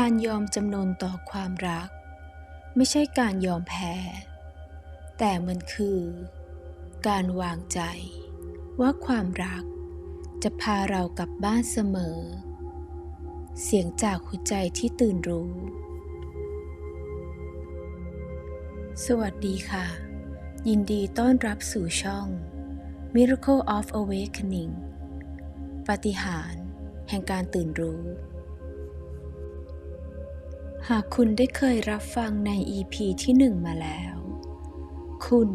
การยอมจำนนต่อความรัก ไม่ใช่การยอมแพ้ แต่มันคือ การวางใจ ว่าความรัก จะพาเรากลับบ้านเสมอ เสียงจากหัวใจที่ตื่นรู้ สวัสดีค่ะ ยินดีต้อนรับสู่ช่อง Miracle of Awakening ปฏิหารแห่งการตื่นรู้ หากคุณได้เคยรับฟังใน EP ที่หนึ่งมาแล้ว คุณ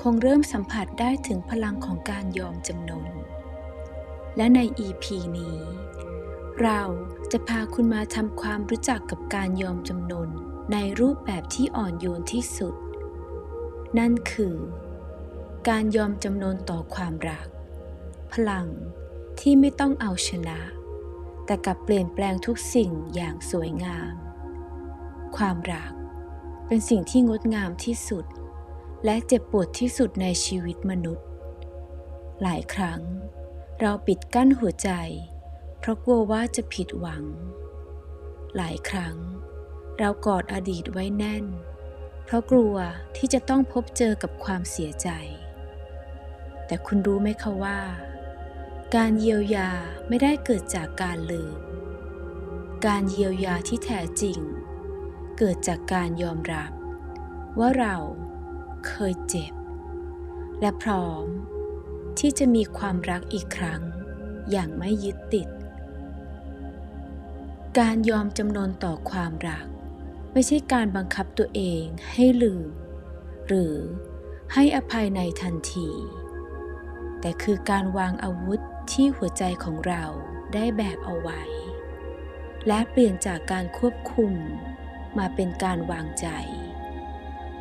คงเริ่มสัมผัสได้ถึงพลังของการยอมจำนน และใน EP นี้ เราจะพาคุณมาทำความรู้จักกับการยอมจำนนในรูปแบบที่อ่อนโยนที่สุด นั่นคือ การยอมจำนนต่อความรัก พลังที่ไม่ต้องเอาชนะ แต่กลับเปลี่ยนแปลงทุกสิ่งอย่างสวยงาม ความรัก เป็นสิ่งที่งดงามที่สุด และเจ็บปวดที่สุดในชีวิตมนุษย์ หลายครั้งเราปิดกั้นหัวใจ เพราะกลัวว่าจะผิดหวัง หลายครั้ง เรากอดอดีตไว้แน่น เพราะกลัวที่จะต้องพบเจอกับความเสียใจ แต่คุณรู้ไหมคะว่า การเยียวยาไม่ได้เกิดจากการลืม การเยียวยาที่แท้จริง เกิดจากการยอมรับ ว่าเราเคยเจ็บ และพร้อมที่จะมีความรักอีกครั้ง อย่างไม่ยึดติด การยอมจำนนต่อความรัก ไม่ใช่การบังคับตัวเองให้ลืม หรือให้อภัยในทันที แต่คือการวางอาวุธที่หัวใจของเราได้แบกเอาไว้ และเปลี่ยนจากการควบคุม มาเป็นการวางใจ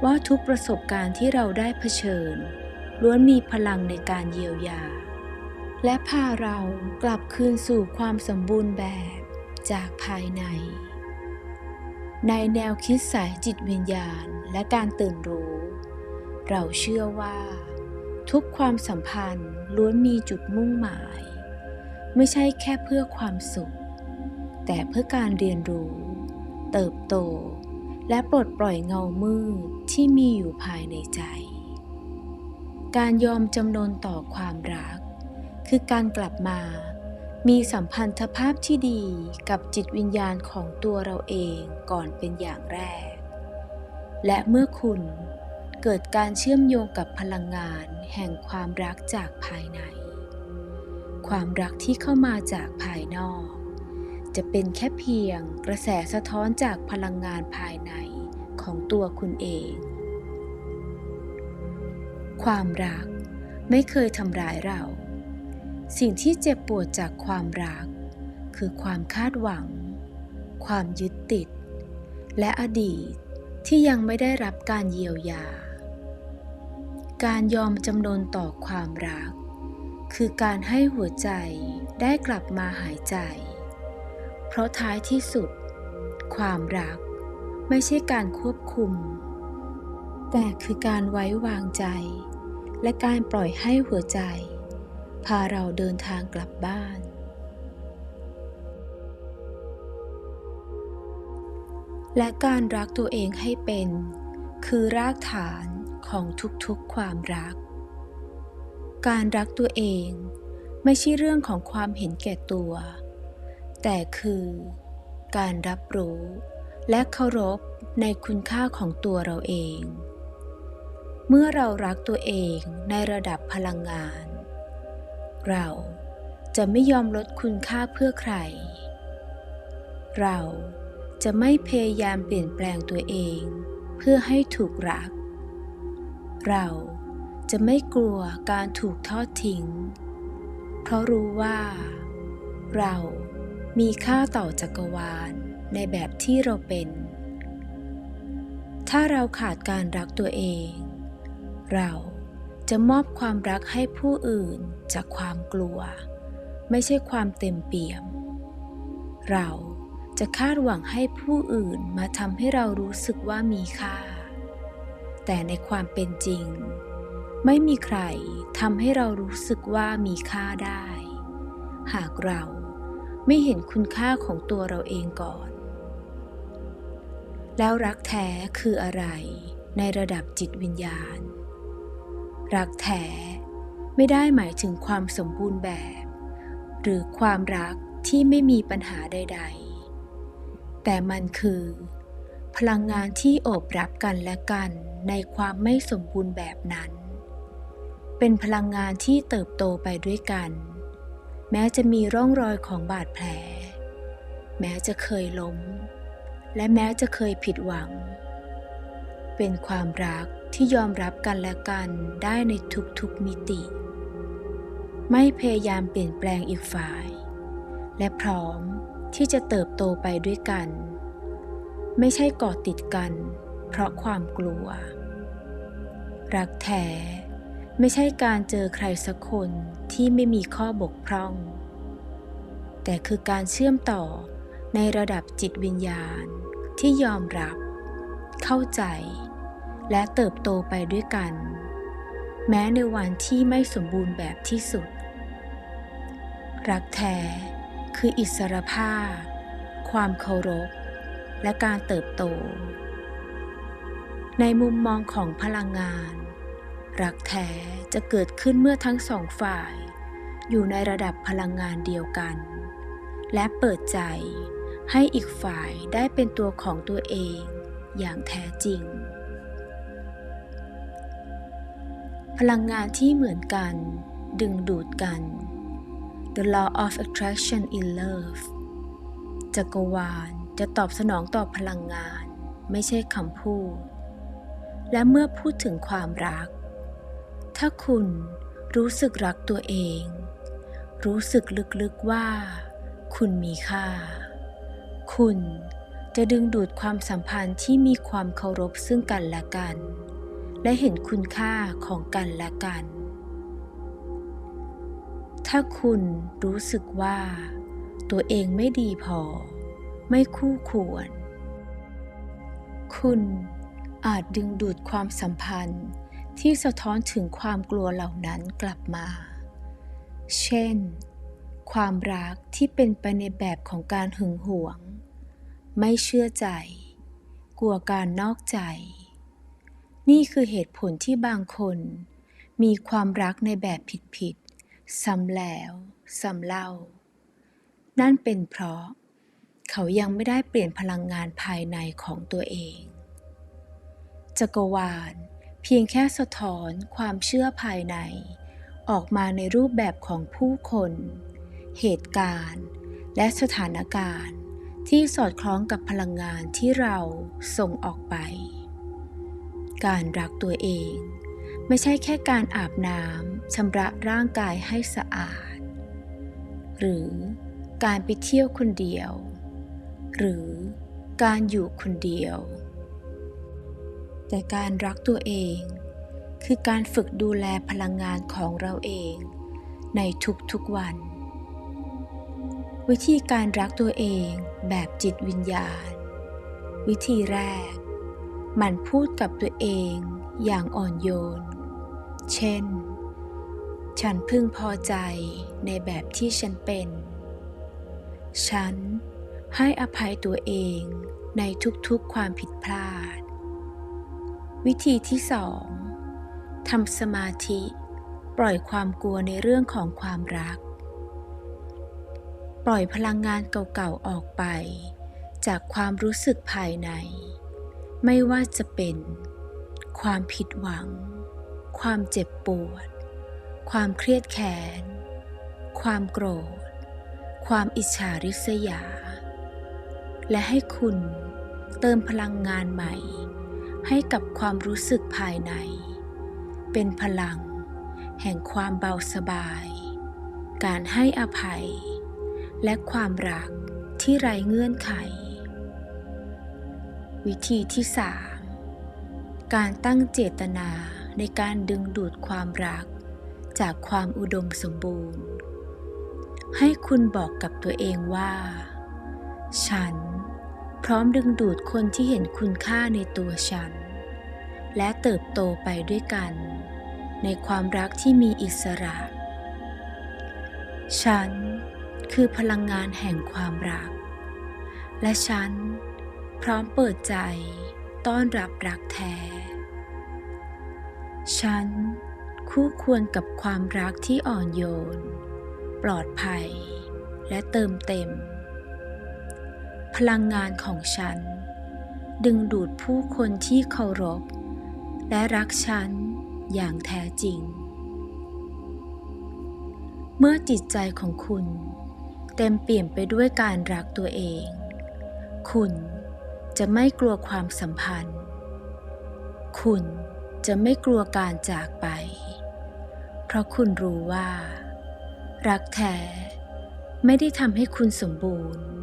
ว่าทุกประสบการณ์ที่เราได้เผชิญ ล้วนมีพลังในการเยียวยา และพาเรากลับคืนสู่ความสมบูรณ์แบบจากภายใน ในแนวคิดสายจิตวิญญาณและการตื่นรู้ เราเชื่อว่า ทุกความสัมพันธ์ล้วนมีจุดมุ่งหมาย ไม่ใช่แค่เพื่อความสุข แต่เพื่อการเรียนรู้ เติบโต และปลดปล่อยเงามืดที่มีอยู่ภายในใจ การยอมจำนนต่อความรัก คือการกลับมา มีสัมพันธภาพที่ดีกับจิตวิญญาณของตัวเราเองก่อนเป็นอย่างแรก และเมื่อคุณเกิดการเชื่อมโยงกับพลังงานแห่งความรักจากภายใน ความรักที่เข้ามาจากภายนอก จะเป็นแค่เพียงกระแสสะท้อนจากพลังงานภายในของตัวคุณเอง ความรักไม่เคยทำร้ายเรา สิ่งที่เจ็บปวดจากความรัก คือความคาดหวัง ความยึดติด และอดีตที่ยังไม่ได้รับการเยียวยา การยอมจำนนต่อความรัก คือการให้หัวใจได้กลับมาหายใจ เพราะท้ายที่สุด ความรักไม่ใช่การควบคุม แต่คือการไว้วางใจ และการปล่อยให้หัวใจ พาเราเดินทางกลับบ้าน และการรักตัวเองให้เป็น คือรากฐานของทุกๆความรัก การรักตัวเองไม่ใช่เรื่องของความเห็นแก่ตัว แต่คือการรับรู้และเคารพในคุณค่าของตัวเราเอง เมื่อเรารักตัวเองในระดับพลังงาน เราจะไม่ยอมลดคุณค่าเพื่อใคร เราจะไม่พยายามเปลี่ยนแปลงตัวเองเพื่อให้ถูกรัก เราจะไม่กลัวการถูกทอดทิ้ง เพราะรู้ว่า เรา มีค่าต่อจักรวาลในแบบที่เราเป็น ถ้าเราขาดการรักตัวเอง เราจะมอบความรักให้ผู้อื่นจากความกลัว ไม่ใช่ความเต็มเปี่ยม เราจะคาดหวังให้ผู้อื่นมาทำให้เรารู้สึกว่ามีค่า แต่ในความเป็นจริง ไม่มีใครทำให้เรารู้สึกว่ามีค่าได้ หากเรา ไม่เห็นคุณค่าของตัวเราเองก่อน แล้วรักแท้คืออะไรในระดับจิตวิญญาณ รักแท้ไม่ได้หมายถึงความสมบูรณ์แบบ หรือความรักที่ไม่มีปัญหาใด ๆ แต่มันคือ พลังงานที่โอบรับกันและกันในความไม่สมบูรณ์แบบนั้น เป็นพลังงานที่เติบโตไปด้วยกัน แม้จะมีร่องรอยของบาดแผล แม้จะเคยล้ม และแม้จะเคยผิดหวัง เป็นความรักที่ยอมรับกันและกันได้ในทุกๆมิติ ไม่พยายามเปลี่ยนแปลงอีกฝ่าย และพร้อมที่จะเติบโตไปด้วยกัน ไม่ใช่กอดติดกัน เพราะความกลัว รักแท้ ไม่ใช่การเจอใครสักคนที่ไม่มีข้อบกพร่อง แต่คือการเชื่อมต่อในระดับจิตวิญญาณที่ยอมรับ เข้าใจ และเติบโตไปด้วยกัน แม้ในวันที่ไม่สมบูรณ์แบบที่สุด รักแท้คืออิสรภาพ ความเคารพ และการเติบโต ในมุมมองของพลังงาน รักแท้จะเกิดขึ้นเมื่อทั้งสองฝ่าย อยู่ในระดับพลังงานเดียวกัน และเปิดใจให้อีกฝ่ายได้เป็นตัวของตัวเองอย่างแท้จริง พลังงานที่เหมือนกัน ดึงดูดกัน The law of attraction in love จักรวาลจะตอบสนองต่อพลังงาน ไม่ใช่คำพูด และเมื่อพูดถึงความรัก ถ้าคุณรู้สึกรักตัวเอง รู้สึกลึกๆว่า คุณมีค่า คุณจะดึงดูดความสัมพันธ์ที่มีความเคารพซึ่งกันและกัน และเห็นคุณค่าของกันและกัน ถ้าคุณรู้สึกว่า ตัวเองไม่ดีพอ ไม่คู่ควร คุณอาจดึงดูดความสัมพันธ์ ที่สะท้อนถึงความกลัวเหล่านั้นกลับมา เช่น ความรักที่เป็นไปในแบบของการหึงหวง ไม่เชื่อใจ กลัวการนอกใจ นี่คือเหตุผลที่บางคน มีความรักในแบบผิดๆ ซ้ำแล้วซ้ำเล่า นั่นเป็นเพราะ เขายังไม่ได้เปลี่ยนพลังงานภายในของตัวเอง จักรวาล พียงแค่สะท้อนความเชื่อภายใน ออกมาในรูปแบบของผู้คน เหตุการณ์ และสถานการณ์ ที่สอดคล้องกับพลังงานที่เราส่งออกไป การรักตัวเอง ไม่ใช่แค่การอาบน้ำชำระร่างกายให้สะอาด หรือการไปเที่ยวคนเดียว หรือการอยู่คนเดียว แต่การรักตัวเอง คือการฝึกดูแลพลังงานของเราเอง ในทุกๆวัน วิธีการรักตัวเองแบบจิตวิญญาณ วิธีแรก มันพูดกับตัวเองอย่างอ่อนโยน เช่น ฉันพึงพอใจในแบบที่ฉันเป็น ฉันให้อภัยตัวเองในทุกๆความผิดพลาด วิธีที่สองทำสมาธิ ปล่อยความกลัวในเรื่องของความรัก ปล่อยพลังงานเก่าๆออกไป จากความรู้สึกภายใน ไม่ว่าจะเป็น ความผิดหวัง ความเจ็บปวด ความเครียดแค้น ความโกรธ ความอิจฉาริษยา และให้คุณเติมพลังงานใหม่ ให้กับความรู้สึกภายใน เป็นพลัง แห่งความเบาสบาย การให้อภัย และความรักที่ไร้เงื่อนไข วิธีที่สามการตั้งเจตนาในการดึงดูดความรัก จากความอุดมสมบูรณ์ ให้คุณบอกกับตัวเองว่า ฉัน พร้อมดึงดูดคนที่เห็นคุณค่าในตัวฉัน และเติบโตไปด้วยกัน ในความรักที่มีอิสระ ฉันคือพลังงานแห่งความรัก และฉันพร้อมเปิดใจต้อนรับรักแท้ ฉันคู่ควรกับความรักที่อ่อนโยน ปลอดภัย และเติมเต็ม พลังงานของฉัน ดึงดูดผู้คนที่เคารพ และรักฉันอย่างแท้จริง เมื่อจิตใจของคุณ เต็มเปี่ยมไปด้วยการรักตัวเอง คุณจะไม่กลัวความสัมพันธ์ คุณจะไม่กลัวการจากไป เพราะคุณรู้ว่า รักแท้ไม่ได้ทำให้คุณสมบูรณ์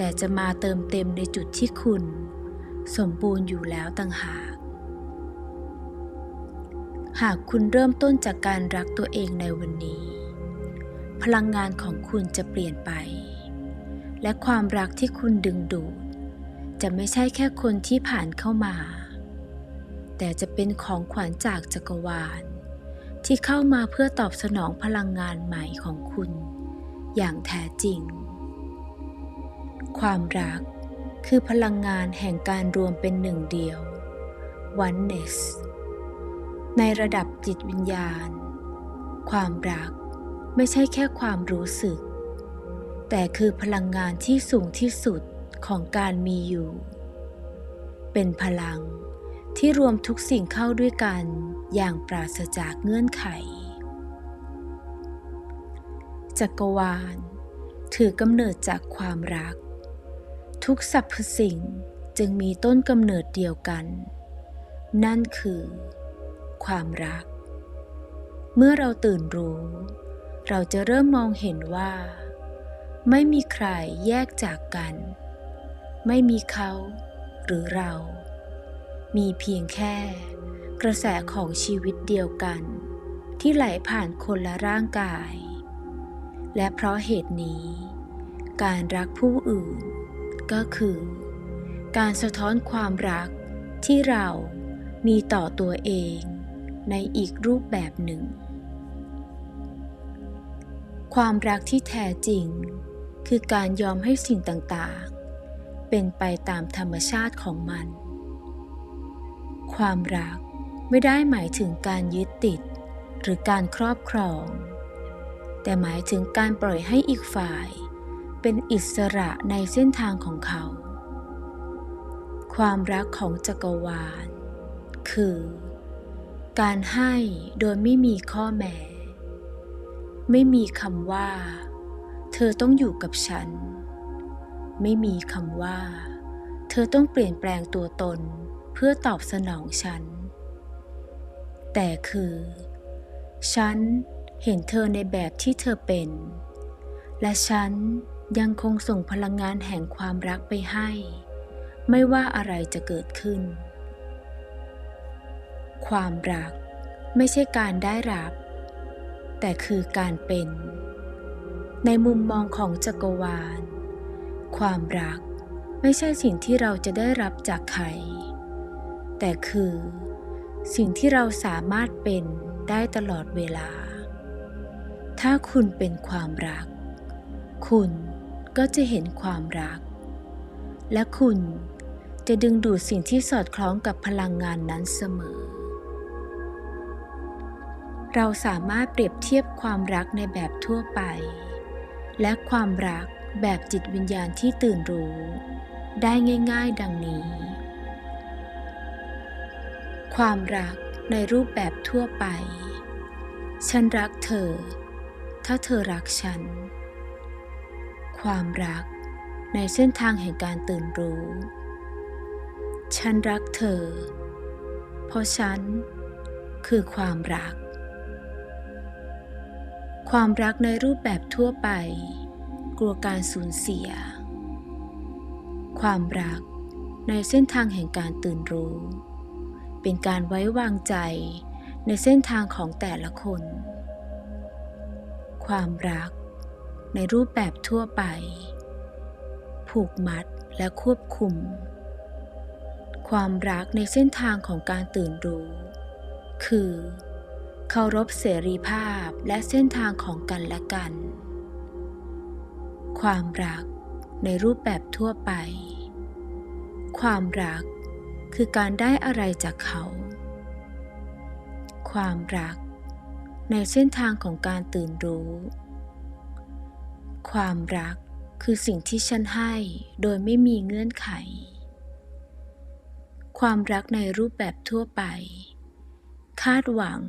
แต่จะมาเติมเต็มในจุดที่คุณ สมบูรณ์อยู่แล้วต่างหาก หากคุณเริ่มต้นจากการรักตัวเองในวันนี้ พลังงานของคุณจะเปลี่ยนไป และความรักที่คุณดึงดูด จะไม่ใช่แค่คนที่ผ่านเข้ามา แต่จะเป็นของขวัญจากจักรวาล ที่เข้ามาเพื่อตอบสนองพลังงานใหม่ของคุณ อย่างแท้จริง ความรักคือพลังงานแห่งการรวมเป็นหนึ่งเดียว oneness ในระดับจิตวิญญาณ ความรักไม่ใช่แค่ความรู้สึก แต่คือพลังงานที่สูงที่สุดของการมีอยู่ เป็นพลังที่รวมทุกสิ่งเข้าด้วยกันอย่างปราศจากเงื่อนไข จักรวาลถือกำเนิดจากความรัก ทุกสรรพสิ่งจึงมีต้นกำเนิดเดียวกัน นั่นคือ ความรัก เมื่อเราตื่นรู้ เราจะเริ่มมองเห็นว่า ไม่มีใครแยกจากกัน ไม่มีเขาหรือเรา มีเพียงแค่ กระแสของชีวิตเดียวกัน ที่ไหลผ่านคนละร่างกาย และเพราะเหตุนี้ การรักผู้อื่น ก็คือ การสะท้อนความรักที่เรามีต่อตัวเองในอีกรูปแบบหนึ่ง ความรักที่แท้จริง คือการยอมให้สิ่งต่างๆ เป็นไปตามธรรมชาติของมัน ความรักไม่ได้หมายถึงการยึดติดหรือการครอบครอง แต่หมายถึงการปล่อยให้อีกฝ่าย เป็นอิสระในเส้นทางของเขา ความรักของจักรวาล คือ การให้โดยไม่มีข้อแม้ ไม่มีคำว่า เธอต้องอยู่กับฉัน ไม่มีคำว่า เธอต้องเปลี่ยนแปลงตัวตนเพื่อตอบสนองฉัน แต่คือ ฉันเห็นเธอในแบบที่เธอเป็น และฉัน ยังคงส่งพลังงานแห่งความรักไปให้ ไม่ว่าอะไรจะเกิดขึ้น ความรักไม่ใช่การได้รับ แต่คือการเป็น ในมุมมองของจักรวาล ความรักไม่ใช่สิ่งที่เราจะได้รับจากใคร แต่คือ สิ่งที่เราสามารถเป็นได้ตลอดเวลา ถ้าคุณเป็นความรัก คุณ ก็จะเห็นความรัก และคุณจะดึงดูดสิ่งที่สอดคล้องกับพลังงานนั้นเสมอ เราสามารถเปรียบเทียบความรักในแบบทั่วไป และความรักแบบจิตวิญญาณที่ตื่นรู้ ได้ง่ายๆ ดังนี้ ความรักในรูปแบบทั่วไป ฉันรักเธอ ถ้าเธอรักฉัน ความรักในเส้นทางแห่งการตื่นรู้ ฉันรักเธอ เพราะฉันคือความรัก ความรักในรูปแบบทั่วไป กลัวการสูญเสีย ความรักในเส้นทางแห่งการตื่นรู้ เป็นการไว้วางใจในเส้นทางของแต่ละคน ความรัก ในรูปแบบทั่วไป ผูกมัดและควบคุม ความรักในเส้นทางของการตื่นรู้ คือเคารพเสรีภาพและเส้นทางของกันและกัน ความรักในรูปแบบทั่วไป ความรักคือการได้อะไรจากเขา ความรักในเส้นทางของการตื่นรู้ ความรักคือสิ่งที่ฉันให้โดยไม่มีเงื่อนไข ความรักในรูปแบบทั่วไป คาดหวัง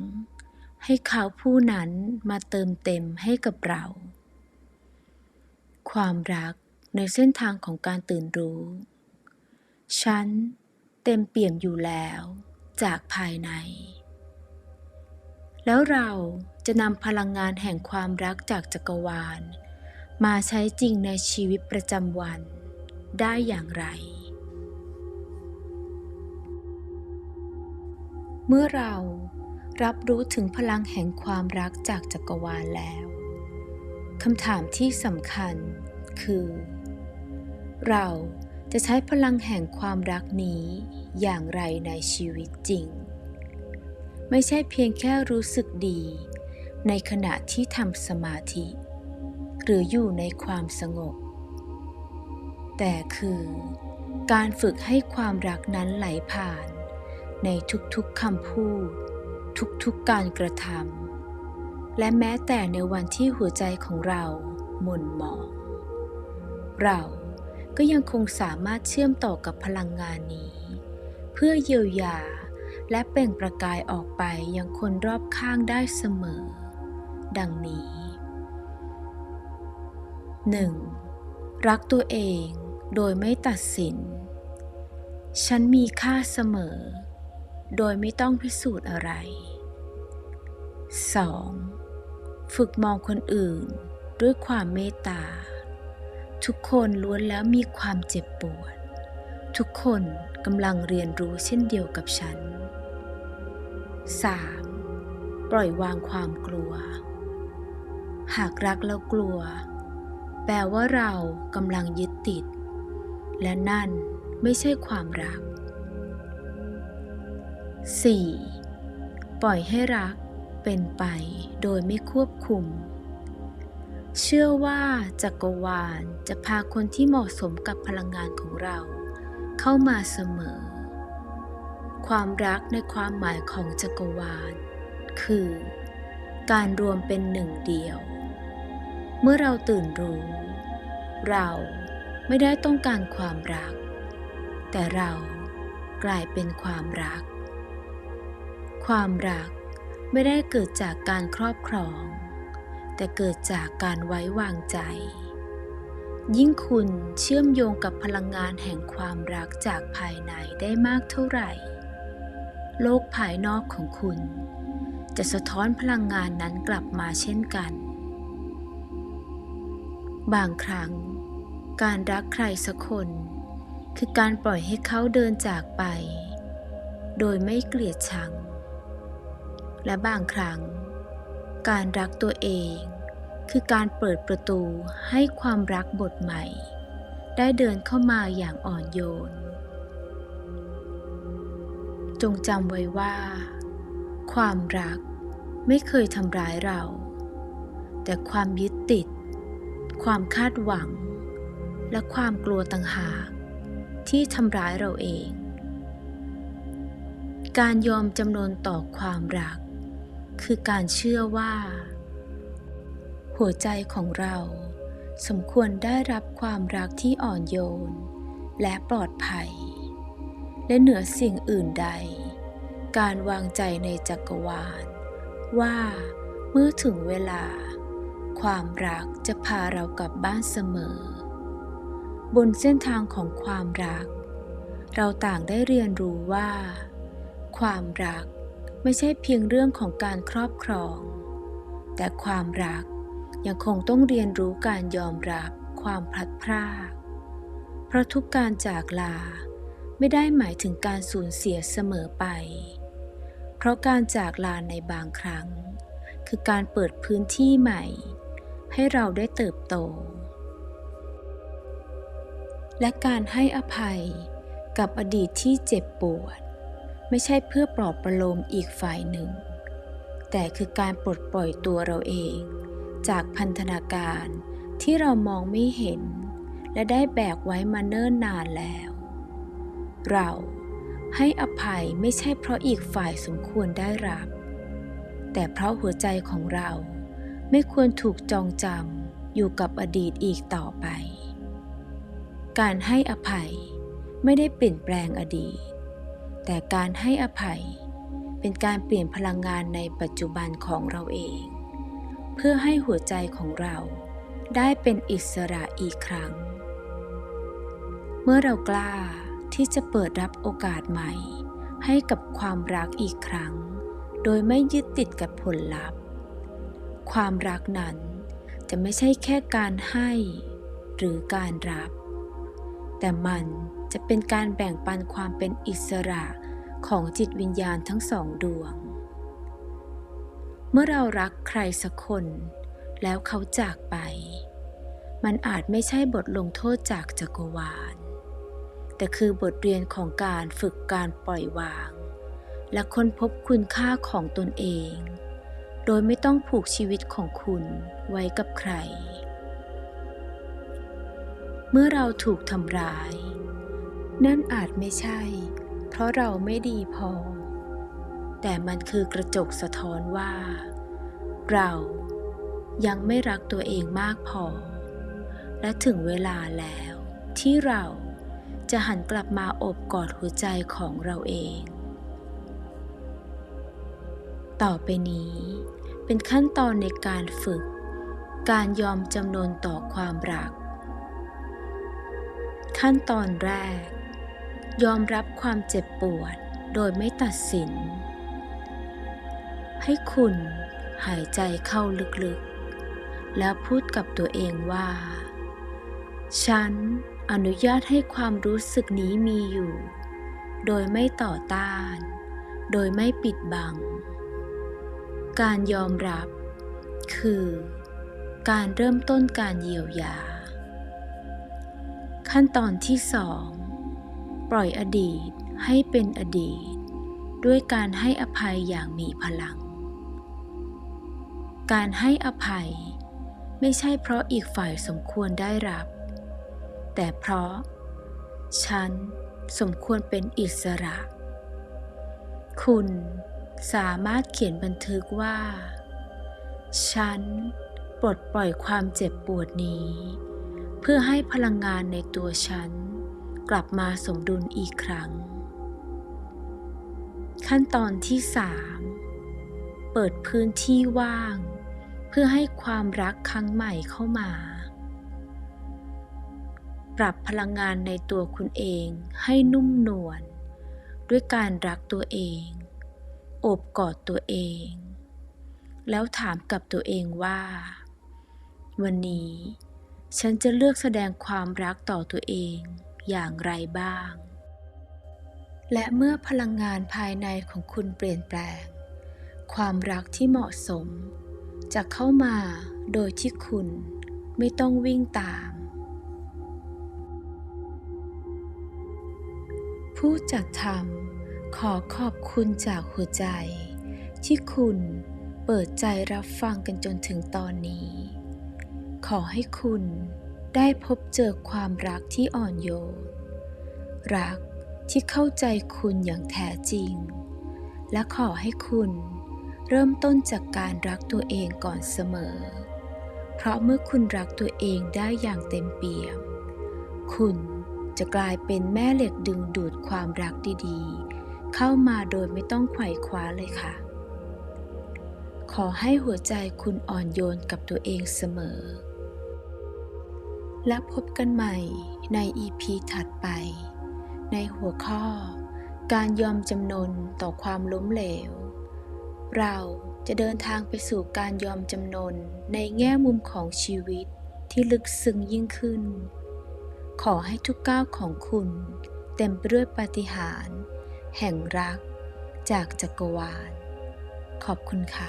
ให้เขาผู้นั้นมาเติมเต็มให้กับเรา ความรักในเส้นทางของการตื่นรู้ ฉันเต็มเปี่ยมอยู่แล้วจากภายใน แล้วเราจะนำพลังงานแห่งความรักจากจักรวาล มาใช้จริงในชีวิตประจำวันได้อย่างไร เมื่อเรารับรู้ถึงพลังแห่งความรักจากจักรวาลแล้วคำถามที่สำคัญคือ เราจะใช้พลังแห่งความรักนี้อย่างไรในชีวิตจริง ไม่ใช่เพียงแค่รู้สึกดี ในขณะที่ทำสมาธิ หรืออยู่ในความสงบ แต่คือการฝึกให้ความรักนั้นไหลผ่าน ในทุกๆคำพูด ทุกๆการกระทำและแม้แต่ในวันที่หัวใจของเราหม่นหมอง เราก็ยังคงสามารถเชื่อมต่อกับพลังงานนี้ เพื่อเยียวยาและเปล่งประกายออกไปยังคนรอบข้างได้เสมอ ดังนี้ 1. รักตัวเองโดยไม่ตัดสิน ฉันมีค่าเสมอ โดยไม่ต้องพิสูจน์อะไร 2. ฝึกมองคนอื่นด้วยความเมตตา ทุกคนล้วนแล้วมีความเจ็บปวด ทุกคนกำลังเรียนรู้เช่นเดียวกับฉัน 3. ปล่อยวางความกลัว หากรักแล้วกลัว แปลว่าเรากำลังยึดติด และนั่นไม่ใช่ความรัก 4. ปล่อยให้รักเป็นไปโดยไม่ควบคุม เชื่อว่าจักรวาลจะพาคนที่เหมาะสมกับพลังงานของเรา เข้ามาเสมอ ความรักในความหมายของจักรวาล คือ การรวมเป็นหนึ่งเดียว เมื่อเราตื่นรู้ เราไม่ได้ต้องการความรัก แต่เรากลายเป็นความรัก ความรักไม่ได้เกิดจากการครอบครอง แต่เกิดจากการไว้วางใจ ยิ่งคุณเชื่อมโยงกับพลังงานแห่งความรักจากภายในได้มากเท่าไหร่ โลกภายนอกของคุณ จะสะท้อนพลังงานนั้นกลับมาเช่นกัน บางครั้ง การรักใครสักคน คือการปล่อยให้เขาเดินจากไป โดยไม่เกลียดชัง และบางครั้ง การรักตัวเองคือการเปิดประตูให้ความรักบทใหม่ ได้เดินเข้ามาอย่างอ่อนโยน จงจำไว้ว่า ความรักไม่เคยทำร้ายเรา แต่ความยึดติด ความคาดหวัง และความกลัวต่างหากที่ทำร้ายเราเอง การยอมจำนนต่อความรัก คือการเชื่อว่า หัวใจของเราสมควรได้รับความรักที่อ่อนโยน และปลอดภัย และเหนือสิ่งอื่นใด การวางใจในจักรวาล ว่าเมื่อถึงเวลา ความรักจะพาเรากลับบ้านเสมอ บนเส้นทางของความรัก เราต่างได้เรียนรู้ว่า ความรักไม่ใช่เพียงเรื่องของการครอบครอง แต่ความรักยังคงต้องเรียนรู้การยอมรับความพลัดพราก เพราะทุกการจากลาไม่ได้หมายถึงการสูญเสียเสมอไป เพราะการจากลาในบางครั้ง คือการเปิดพื้นที่ใหม่ ให้เราได้เติบโต และการให้อภัยกับอดีตที่เจ็บปวด ไม่ใช่เพื่อปลอบประโลมอีกฝ่ายหนึ่ง แต่คือการปลดปล่อยตัวเราเอง จากพันธนาการที่เรามองไม่เห็น และได้แบกไว้มาเนิ่นนานแล้ว เราให้อภัยไม่ใช่เพราะอีกฝ่ายสมควรได้รับ แต่เพราะหัวใจของเรา ไม่ควรถูกจองจำอยู่กับอดีตอีกต่อไป การให้อภัยไม่ได้เปลี่ยนแปลงอดีต แต่การให้อภัยเป็นการเปลี่ยนพลังงานในปัจจุบันของเราเอง เพื่อให้หัวใจของเราได้เป็นอิสระอีกครั้ง เมื่อเรากล้าที่จะเปิดรับโอกาสใหม่ ให้กับความรักอีกครั้ง โดยไม่ยึดติดกับผลลัพธ์ ความรักนั้น จะไม่ใช่แค่การให้ หรือการรับ แต่มันจะเป็นการแบ่งปันความเป็นอิสระของจิตวิญญาณทั้งสองดวง เมื่อเรารักใครสักคน แล้วเขาจากไป มันอาจไม่ใช่บทลงโทษจากจักรวาล แต่คือบทเรียนของการฝึกการปล่อยวาง และค้นพบคุณค่าของตนเอง โดยไม่ต้องผูกชีวิตของคุณไว้กับใคร เมื่อเราถูกทำร้าย นั่นอาจไม่ใช่ เพราะเราไม่ดีพอ แต่มันคือกระจกสะท้อนว่า เรายังไม่รักตัวเองมากพอ และถึงเวลาแล้ว ที่เราจะหันกลับมาอบกอดหัวใจของเราเอง ต่อไปนี้ เป็นขั้นตอนในการฝึก การยอมจำนนต่อความรัก ขั้นตอนแรก ยอมรับความเจ็บปวดโดยไม่ตัดสิน ให้คุณหายใจเข้าลึกๆ แล้วพูดกับตัวเองว่า ฉันอนุญาตให้ความรู้สึกนี้มีอยู่ โดยไม่ต่อต้าน โดยไม่ปิดบัง การยอมรับ คือ การเริ่มต้นการเยียวยา ขั้นตอนที่สองปล่อยอดีตให้เป็นอดีต ด้วยการให้อภัยอย่างมีพลัง การให้อภัยไม่ใช่เพราะอีกฝ่ายสมควรได้รับ แต่เพราะ ฉันสมควรเป็นอิสระ คุณ สามารถเขียนบันทึกว่า ฉันปลดปล่อยความเจ็บปวดนี้ เพื่อให้พลังงานในตัวฉัน กลับมาสมดุลอีกครั้ง ขั้นตอนที่ 3 เปิดพื้นที่ว่าง เพื่อให้ความรักครั้งใหม่เข้ามา ปรับพลังงานในตัวคุณเองให้นุ่มนวลด้วยการรักตัวเอง โอบกอดตัวเอง แล้วถามกับตัวเองว่า วันนี้ฉันจะเลือกแสดงความรักต่อตัวเองอย่างไรบ้าง และเมื่อพลังงานภายในของคุณเปลี่ยนแปลง ความรักที่เหมาะสม จะเข้ามาโดยที่คุณไม่ต้องวิ่งตาม ผู้จัดทำ ขอขอบคุณจากหัวใจ ที่คุณเปิดใจรับฟังกันจนถึงตอนนี้ ขอให้คุณได้พบเจอความรักที่อ่อนโยน รักที่เข้าใจคุณอย่างแท้จริง และขอให้คุณเริ่มต้นจากการรักตัวเองก่อนเสมอ เพราะเมื่อคุณรักตัวเองได้อย่างเต็มเปี่ยม คุณจะกลายเป็นแม่เหล็กดึงดูดความรักดีๆ เข้ามาโดยไม่ต้องไขว่คว้าเลยค่ะ ขอให้หัวใจคุณอ่อนโยนกับตัวเองเสมอ และพบกันใหม่ใน EP ถัดไป ในหัวข้อ การยอมจำนนต่อความล้มเหลว เราจะเดินทางไปสู่การยอมจำนนในแง่มุมของชีวิตที่ลึกซึ้งยิ่งขึ้น ขอให้ทุกก้าวของคุณ เต็มไปด้วยปาฏิหาริย์ แห่งรักจากจักรวาล ขอบคุณค่ะ